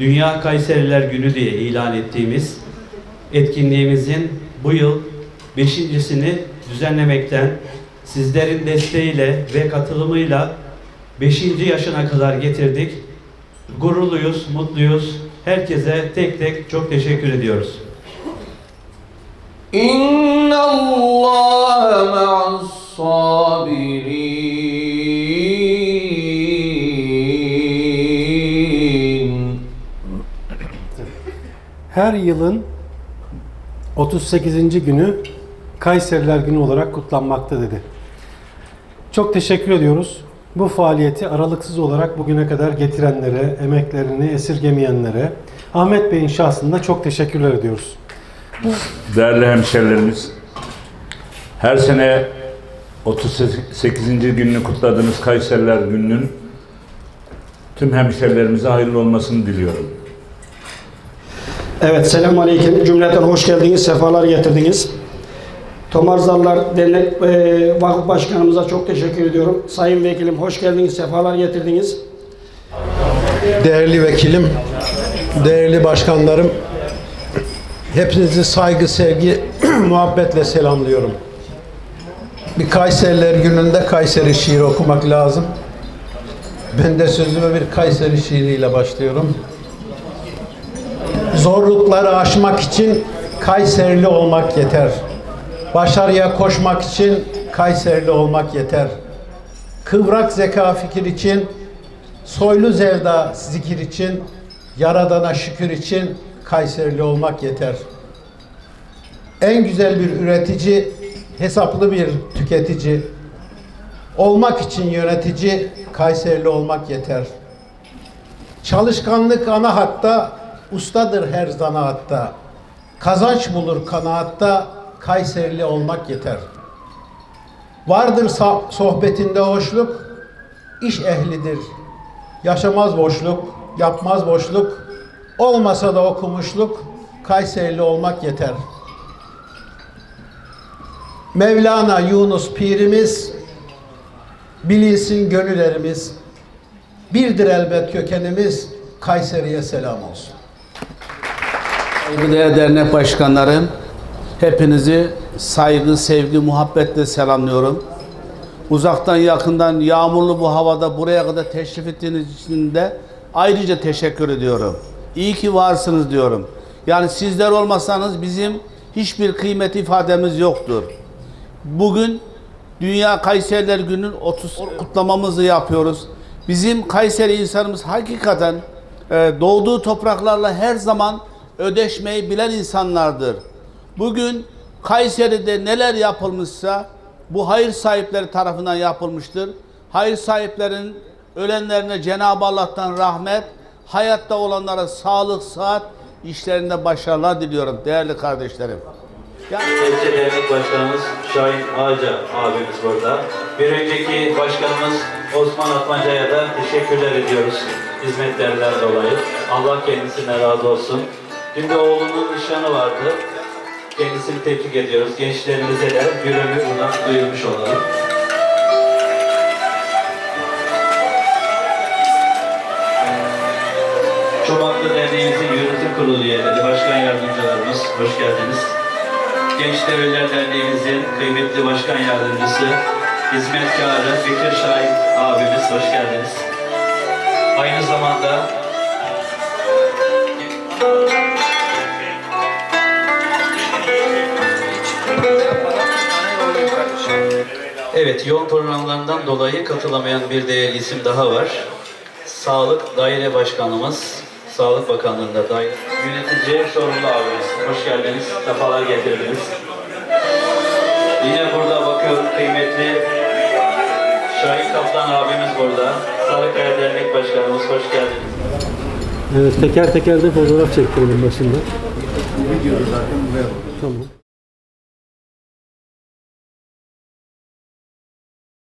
Dünya Kayseriler Günü diye ilan ettiğimiz etkinliğimizin bu yıl beşincisini düzenlemekten sizlerin desteğiyle ve katılımıyla beşinci yaşına kadar getirdik. Gururluyuz, mutluyuz. Herkese tek tek çok teşekkür ediyoruz. İnna Allah ma'as sabirin Her yılın 38. günü Kayseriler Günü olarak kutlanmakta dedi. Çok teşekkür ediyoruz. Bu faaliyeti aralıksız olarak bugüne kadar getirenlere, emeklerini esirgemeyenlere, Ahmet Bey'in şahsında çok teşekkürler ediyoruz. Değerli hemşerilerimiz, her sene 38. gününü kutladığımız Kayseriler Günü'nün tüm hemşerilerimize hayırlı olmasını diliyorum. Evet, selamun aleyküm. Cümleten hoş geldiniz, sefalar getirdiniz. Tomarzarlar Dernek e, Vakıf Başkanımıza çok teşekkür ediyorum. Sayın Vekilim hoş geldiniz, sefalar getirdiniz. Değerli vekilim, değerli başkanlarım, hepinizi saygı, sevgi, muhabbetle selamlıyorum. Bir Kayseriler gününde Kayseri şiiri okumak lazım. Ben de sözüme bir Kayseri şiiriyle başlıyorum. Zorlukları aşmak için Kayserili olmak yeter. Başarıya koşmak için Kayserili olmak yeter. Kıvrak zeka fikir için Soylu zevda zikir için, Yaradan'a şükür için Kayserili olmak yeter. En güzel bir üretici, hesaplı bir tüketici, olmak için yönetici, Kayserili olmak yeter. Çalışkanlık ana hatta, ustadır her zanaatta. Kazanç bulur kanaatta, Kayserili olmak yeter. Vardır sohbetinde hoşluk, iş ehlidir. Yaşamaz boşluk, yapmaz boşluk, olmasa da okumuşluk, Kayserili olmak yeter. Mevlana Yunus pirimiz, bilinsin gönüllerimiz, birdir elbet kökenimiz, Kayseri'ye selam olsun. Saygıdeğer dernek başkanlarım, hepinizi saygı, sevgi, muhabbetle selamlıyorum. Uzaktan yakından yağmurlu bu havada buraya kadar teşrif ettiğiniz için de ayrıca teşekkür ediyorum. İyi ki varsınız diyorum. Yani sizler olmasanız bizim hiçbir kıymet ifademiz yoktur. Bugün Dünya Kayseriler Günü'nün 30 kutlamamızı yapıyoruz. Bizim Kayseri insanımız hakikaten e, doğduğu topraklarla her zaman ödeşmeyi bilen insanlardır. Bugün Kayseri'de neler yapılmışsa bu hayır sahipleri tarafından yapılmıştır. Hayır sahiplerin ölenlerine Cenab-ı Allah'tan rahmet, hayatta olanlara sağlık, sıhhat, işlerinde başarılar diliyorum değerli kardeşlerim. Devlet Dernek Başkanımız Şahin Ağaca abimiz burada. Bir önceki başkanımız Osman Atmaca'ya da teşekkürler ediyoruz hizmetlerinden dolayı. Allah kendisine razı olsun. Dün de oğlunun nişanı vardı. Kendisini tebrik ediyoruz. Gençlerimize de ömür buradan duyurmuş olalım. Çomaklı Derneğimizin yönetim kurulu üyeleri, başkan yardımcılarımız, hoş geldiniz. Genç Devletler Derneğimizin kıymetli başkan yardımcısı, hizmetkarı Fikir Şahin abimiz, hoş geldiniz. Aynı zamanda Evet, yoğun programlarından dolayı katılamayan bir değerli isim daha var. Sağlık Daire Başkanımız, Sağlık Bakanlığı'nda daire yönetici sorumlu abimiz. Hoş geldiniz, sefalar getirdiniz. Yine burada bakıyorum kıymetli Şahin Kaplan abimiz burada. Sarıkaya Dernek Başkanımız, hoş geldiniz. Evet, teker teker de fotoğraf çektirelim başında. Tamam.